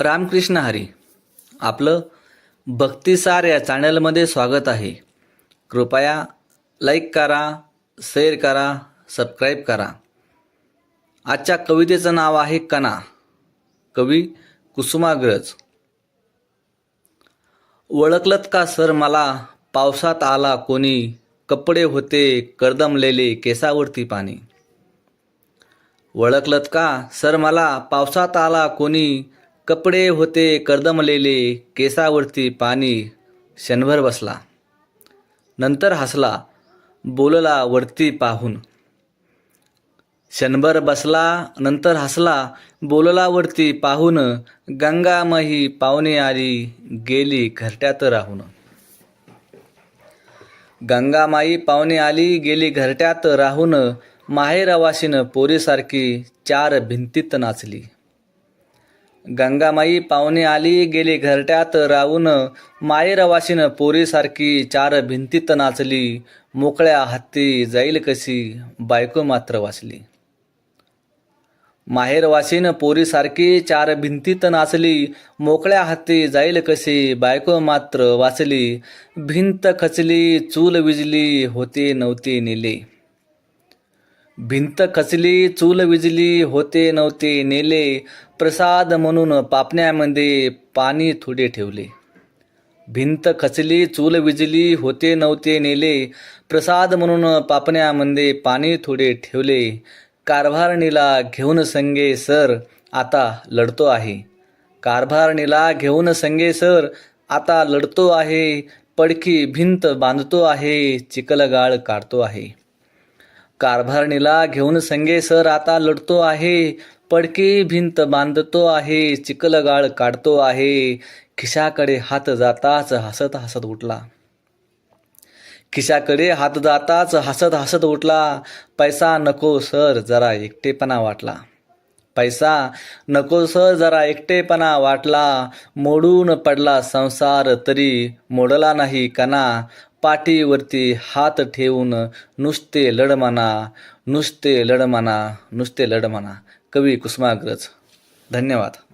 रामकृष्ण हरी आपलं भक्तिसार या चॅनलमध्ये स्वागत आहे. कृपया लाईक करा शेअर करा सबस्क्राईब करा. आजच्या कवितेचं नाव आहे कणा. कवी कुसुमाग्रज. ओळखलत का सर मला? पावसात आला कोणी? कपडे होते कर्दमलेले केसावरती पाणी. ओळखलत का? सर मला? पावसात आला कोणी? कपडे होते कर्दमलेले केसावरती पाणी क्षणभर बसला. नंतर हसला बोलला वरती पाहून. क्षणभर बसला नंतर हसला बोलला वरती पाहून. गंगामही पाहुणे आली गेली घरट्यात राहून. गंगामाई पाहुणे आली गेली घरट्यात राहून. माहेरवाशीनं पोरीसारखी चार भिंतीत नाचली. गंगामाई पाहुणे आली गेली घरट्यात राहून. माहेरवाशीनं पोरीसारखी चार भिंतीत नाचली. मोकळ्या हत्ती जाईल कशी? बायको मात्र वाचली. माहेरवाशीनं पोरीसारखी चार भिंतीत नाचली. मोकळ्या हाती जाईल कशी? बायको मात्र वाचली. भिंत खचली चूल विजली होते नव्हते नेले. भिंत खचली चूल विजली होते नव्हते नेले. प्रसाद म्हणून पापण्यामध्ये पाणी थोडे ठेवले. भिंत खचली चूल विजली होते नव्हते नेले. प्रसाद म्हणून पापण्यामध्ये पाणी थोडे ठेवले. कारभारणीला घेऊन संगे सर आता लढतो आहे. कारभारणीला घेऊन संगे सर आता लढतो आहे. पडकी भिंत बांधतो आहे. चिखलगाळ काढतो आहे. कारभारणीला घेऊन संगे सर आता लढतो आहे. पडकी भिंत बांधतो आहे. चिखलगाळ काढतो आहे. खिशाकडे हात जाताच हसत हसत उठला. खिशाकडे हात जाताच हसत हसत उठला. पैसा नको सर जरा एकटेपणा वाटला. पैसा नको सर जरा एकटेपणा वाटला. मोडून पडला संसार तरी. मोडला नाही कणा. पाठीवरती हात ठेवून नुसते लढमना नुसते लढमना नुसते लढमना. कवी कुसुमाग्रज. धन्यवाद.